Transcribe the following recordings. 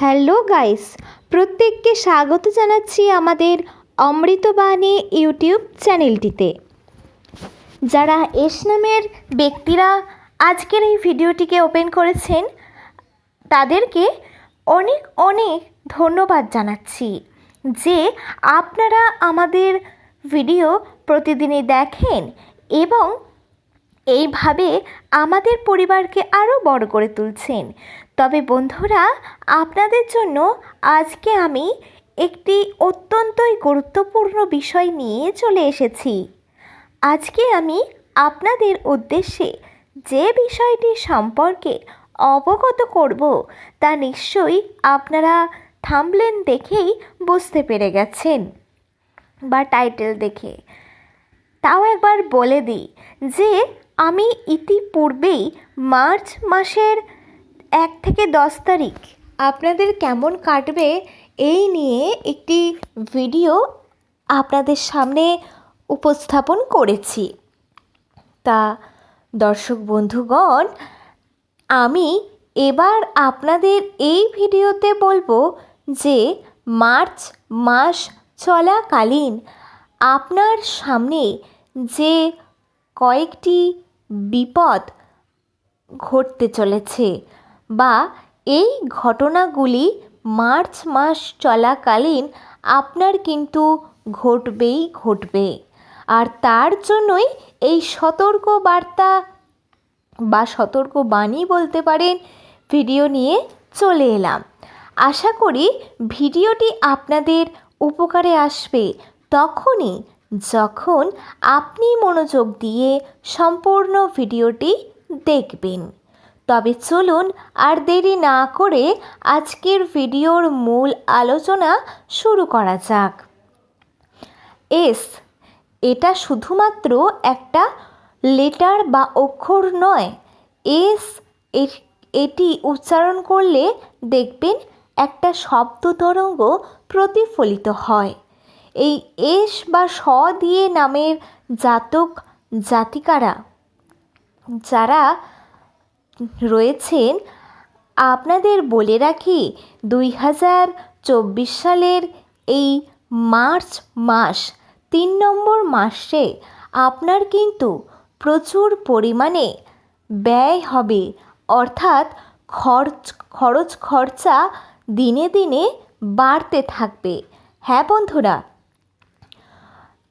Hello guys, প্রত্যেককে স্বাগত জানাচ্ছি আমাদের অমৃতবাণী ইউটিউব চ্যানেলটিতে। যারা এস নামের ব্যক্তিরা আজকের এই ভিডিওটিকে ওপেন করেছেন, তাদেরকে অনেক অনেক ধন্যবাদ জানাচ্ছি যে আপনারা আমাদের ভিডিও প্রতিদিনই দেখেন এবং এইভাবে আমাদের পরিবারকে আরও বড় করে তুলছেন। তবে বন্ধুরা, আপনাদের জন্য আজকে আমি একটি অত্যন্তই গুরুত্বপূর্ণ বিষয় নিয়ে চলে এসেছি। আজকে আমি আপনাদের উদ্দেশ্যে যে বিষয়টি সম্পর্কে অবগত করব, তা নিশ্চয়ই আপনারা থামলেন দেখেই বুঝতে পেরে গেছেন বা টাইটেল দেখে। তাও একবার বলে দিই যে আমি ইতিপূর্বেই মার্চ মাসের এক থেকে দশ তারিখ। আপনাদের কেমন কাটবে এই নিয়ে একটি ভিডিও আপনাদের সামনে উপস্থাপন করেছি। তা দর্শক বন্ধুগণ, আমি এবার আপনাদের এই ভিডিওতে বলব যে মার্চ মাস চলাকালীন আপনার সামনে যে কয়েকটি বিপদ ঘটতে চলেছে বা এই ঘটনাগুলি মার্চ মাস চলাকালীন আপনার কিন্তু ঘটবেই ঘটবে। আর তার জন্যই এই সতর্ক বার্তা বা সতর্ক বাণী বলতে পারেন, ভিডিও নিয়ে চলে এলাম। আশা করি ভিডিওটি আপনাদের উপকারে আসবে। তখনই যখন আপনি মনোযোগ দিয়ে সম্পূর্ণ ভিডিওটি দেখবেন। তবে চলুন আর দেরি না করে আজকের ভিডিওর মূল আলোচনা শুরু করা যাক। এস, এটা শুধুমাত্র একটা লেটার বা অক্ষর নয়। এস এটি উচ্চারণ করলে দেখবেন একটা শব্দ তরঙ্গ প্রতিফলিত হয়। এই এস বা স দিয়ে নামের জাতক জাতিকারা যারা রয়েছেন, আপনাদের বলে রাখি দুই হাজার চব্বিশ সালের এই মার্চ মাস, তিন নম্বর মাসে আপনার কিন্তু প্রচুর পরিমাণে ব্যয় হবে। অর্থাৎ খরচ খরচ খরচা দিনে দিনে বাড়তে থাকবে। হ্যাঁ বন্ধুরা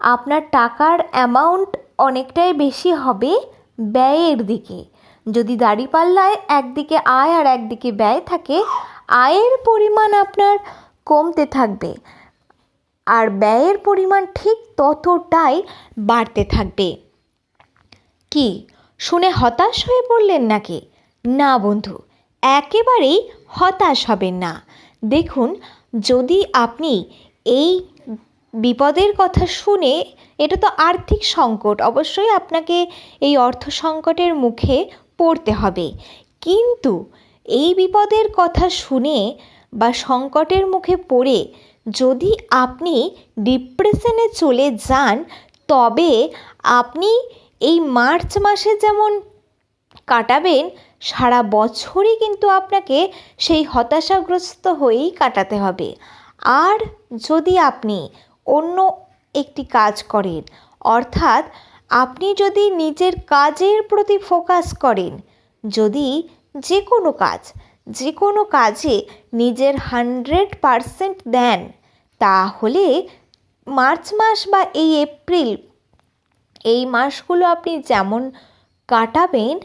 আপনার টাকার অ্যামাউন্ট অনেকটাই বেশি হবে ব্যয়ের দিকে। যদি দাঁড়িপাল্লায় একদিকে আয় আর একদিকে ব্যয় থাকে, আয়ের পরিমাণ আপনার কমতে থাকবে আর ব্যয়ের পরিমাণ ঠিক ততটাই বাড়তে থাকবে। কি, শুনে হতাশ হয়ে পড়লেন নাকি? না বন্ধু, একেবারেই হতাশ হবেন না। দেখুন, যদি আপনি এই বিপদের কথা শুনে এটা তো আর্থিক সংকট। অবশ্যই আপনাকে এই অর্থ সংকটের মুখে পড়তে হবে। কিন্তু এই বিপদের কথা শুনে বা সংকটের মুখে পড়ে যদি আপনি ডিপ্রেশনে চলে যান, তবে আপনি এই মার্চ মাসে যেমন কাটাবেন, সারা বছরই কিন্তু আপনাকে সেই হতাশাগ্রস্ত হয়েই কাটাতে হবে। আর যদি আপনি অন্য একটি কাজ করেন। অর্থাৎ আপনি যদি নিজের কাজের প্রতি ফোকাস করেন, যদি যে কোনো কাজ যে কোনো কাজে নিজের হান্ড্রেড পারসেন্ট দেন, তাহলে মার্চ মাস বা এই এপ্রিল, এই মাসগুলো আপনি যেমন কাটাবেন,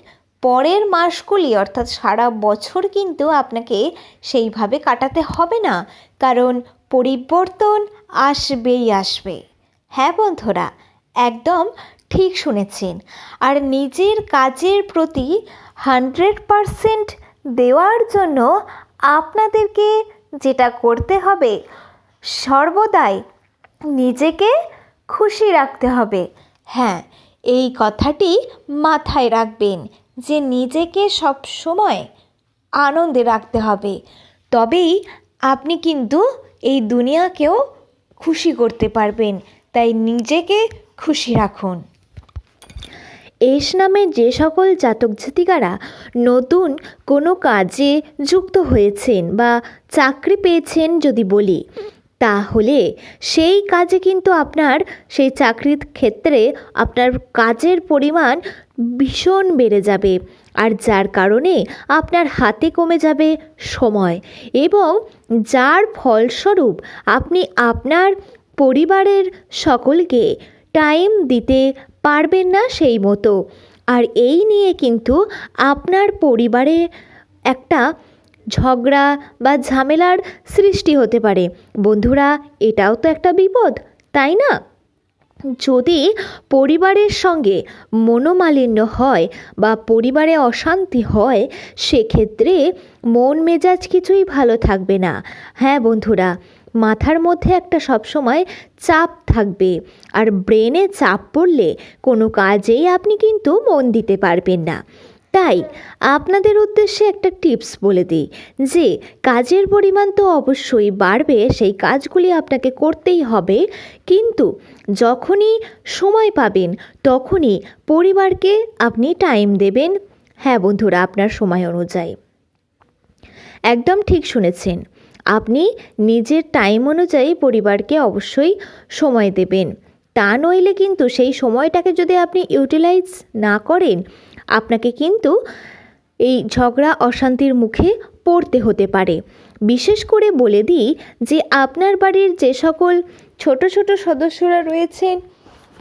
পরের মাসগুলি অর্থাৎ সারা বছর কিন্তু আপনাকে সেইভাবে কাটাতে হবে না। কারণ পরিবর্তন আসবেই আসবে। হ্যাঁ বন্ধুরা, একদম ঠিক শুনেছেন। আর নিজের কাজের প্রতি হান্ড্রেড পারসেন্ট দেওয়ার জন্য আপনাদেরকে যেটা করতে হবে, সর্বদাই নিজেকে খুশি রাখতে হবে। হ্যাঁ এই কথাটি মাথায় রাখবেন যে নিজেকে সব সময় আনন্দে রাখতে হবে। তবেই আপনি কিন্তু এই দুনিয়াকেও খুশি করতে পারবেন। তাই নিজেকে খুশি রাখুন। এস নামে যে সকল জাতক জাতিকারা নতুন কোনো কাজে যুক্ত হয়েছেন বা চাকরি পেয়েছেন যদি বলি, তাহলে সেই কাজে কিন্তু আপনার সেই চাকরির ক্ষেত্রে আপনার কাজের পরিমাণ ভীষণ বেড়ে যাবে। আর যার কারণে আপনার হাতে কমে যাবে সময় এবং যার ফলস্বরূপ আপনি আপনার পরিবারের সকলকে টাইম দিতে পারবেন না সেই মতো। আর এই নিয়ে কিন্তু আপনার পরিবারে একটা ঝগড়া বা ঝামেলার সৃষ্টি হতে পারে। বন্ধুরা, এটাও তো একটা বিপদ, তাই না? যদি পরিবারের সঙ্গে মনোমালিন্য হয় বা পরিবারে অশান্তি হয়, সেক্ষেত্রে মন মেজাজ কিছুই ভালো থাকবে না। হ্যাঁ বন্ধুরা, মাথার মধ্যে একটা সবসময় চাপ থাকবে আর ব্রেনে চাপ পড়লে কোনো কাজেই আপনি কিন্তু মন দিতে পারবেন না। তাই আপনাদের উদ্দেশ্যে একটা টিপস বলে দিই যে কাজের পরিমাণ তো অবশ্যই বাড়বে, সেই কাজগুলি আপনাকে করতেই হবে। কিন্তু যখনই সময় পাবেন, তখনই পরিবারকে আপনি টাইম দেবেন। হ্যাঁ বন্ধুরা, আপনার সময় অনুযায়ী। একদম ঠিক শুনেছেন। আপনি নিজের টাইম অনুযায়ী পরিবারকে অবশ্যই সময় দেবেন। তা নইলে কিন্তু সেই সময়টাকে যদি আপনি ইউটিলাইজ না করেন আপনাকে কিন্তু এই ঝগড়া অশান্তির মুখে পড়তে হতে পারে। বিশেষ করে বলে দিই যে আপনার বাড়ির যে সকল ছোট ছোট সদস্যরা রয়েছেন,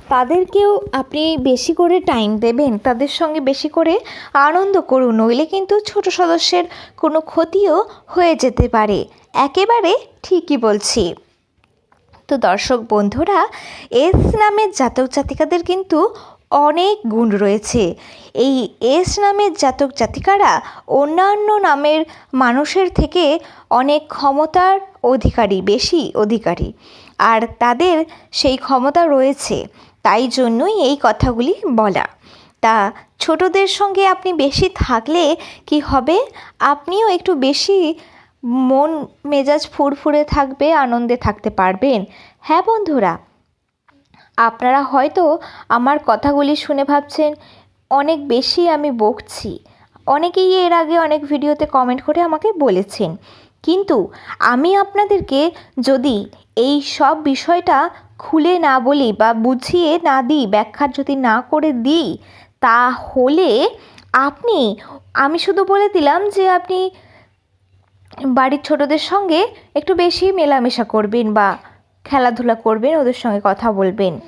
তাদেরকেও আপনি বেশি করে টাইম দেবেন। তাদের সঙ্গে বেশি করে আনন্দ করুন, নইলে কিন্তু ছোট সদস্যের কোনো ক্ষতিও হয়ে যেতে পারে। একেবারে ঠিকই বলছি। তো দর্শক বন্ধুরা এস নামের জাতক জাতিকাদের কিন্তু অনেক গুণ রয়েছে। এই এস নামের জাতক জাতিকারা অন্যান্য নামের মানুষের থেকে অনেক ক্ষমতার অধিকারী, বেশি অধিকারী। আর তাদের সেই ক্ষমতা রয়েছে, তাই জন্যই এই কথাগুলি বলা। তা ছোটদের সঙ্গে আপনি বেশি থাকলে কি হবে? আপনিও একটু বেশি মন মেজাজ ফুরফুরে থাকবে, আনন্দে থাকতে পারবেন। হ্যাঁ বন্ধুরা আপনারা হয়তো আমার কথাগুলি শুনে ভাবছেন, অনেক বেশি আমি বকছি। অনেকেই এর আগে অনেক ভিডিওতে কমেন্ট করে আমাকে বলেছেন। কিন্তু আমি আপনাদেরকে যদি এই সব বিষয়টা খুলে না বলি বা বুঝিয়ে না দিই ব্যাখ্যা যদি না করে দিই, তাহলে আপনি, আমি শুধু বলে দিলাম যে আপনি বাড়ির ছোটদের সঙ্গে একটু বেশি মেলামেশা করবেন বা খেলাধুলা করবেন, ওদের সঙ্গে কথা বলবেন।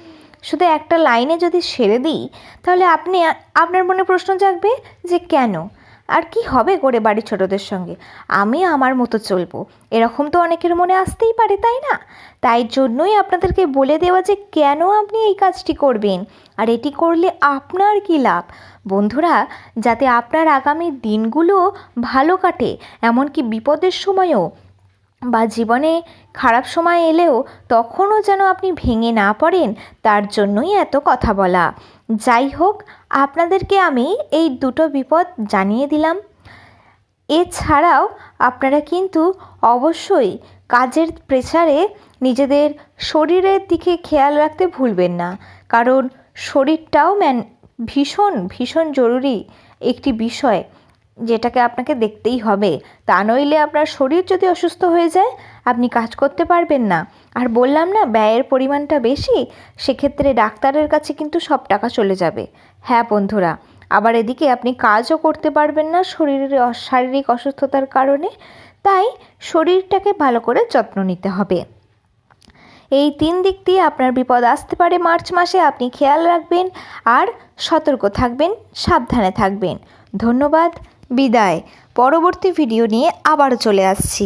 শুধু একটা লাইনে যদি সেরে দিই, তাহলে আপনি আপনার মনে প্রশ্ন জাগবে যে কেন? আর কি হবে করে বাড়ির ছোটদের সঙ্গে? আমি আমার মতো চলবো। এরকম তো অনেকের মনে আসতেই পারে, তাই না? তাই জন্যই আপনাদেরকে বলে দেওয়া যে কেন আপনি এই কাজটি করবেন? আর এটি করলে আপনার কি লাভ? বন্ধুরা, যাতে আপনার আগামী দিনগুলো ভালো কাটে, এমনকি বিপদের সময়ও। বা জীবনে খারাপ সময় এলেও তখনও যেন আপনি ভেঙে না পড়েন, তার জন্যই এত কথা বলা। যাই হোক, আপনাদেরকে আমি এই দুটো বিপদ জানিয়ে দিলাম। এছাড়াও আপনারা কিন্তু অবশ্যই কাজের প্রেসারে নিজেদের শরীরের দিকে খেয়াল রাখতে ভুলবেন না। কারণ শরীরটাও ম্যান ভীষণ ভীষণ জরুরি একটি বিষয়। যেটাকে আপনাকে দেখতেই হবে। তা নইলে আপনার শরীর যদি অসুস্থ হয়ে যায়, আপনি কাজ করতে পারবেন না। আর বললাম না, ব্যয়ের পরিমাণটা বেশি, সেক্ষেত্রে ডাক্তারের কাছে কিন্তু সব টাকা চলে যাবে। হ্যাঁ বন্ধুরা, আবার এদিকে আপনি কাজও করতে পারবেন না শরীরের শারীরিক অসুস্থতার কারণে, তাই শরীরটাকে ভালো করে যত্ন নিতে হবে। এই তিন দিক দিয়ে আপনার বিপদ আসতে পারে মার্চ মাসে, আপনি খেয়াল রাখবেন আর সতর্ক থাকবেন, সাবধানে থাকবেন। ধন্যবাদ বিদায়। পরবর্তী ভিডিও নিয়ে আবার চলে আসছি।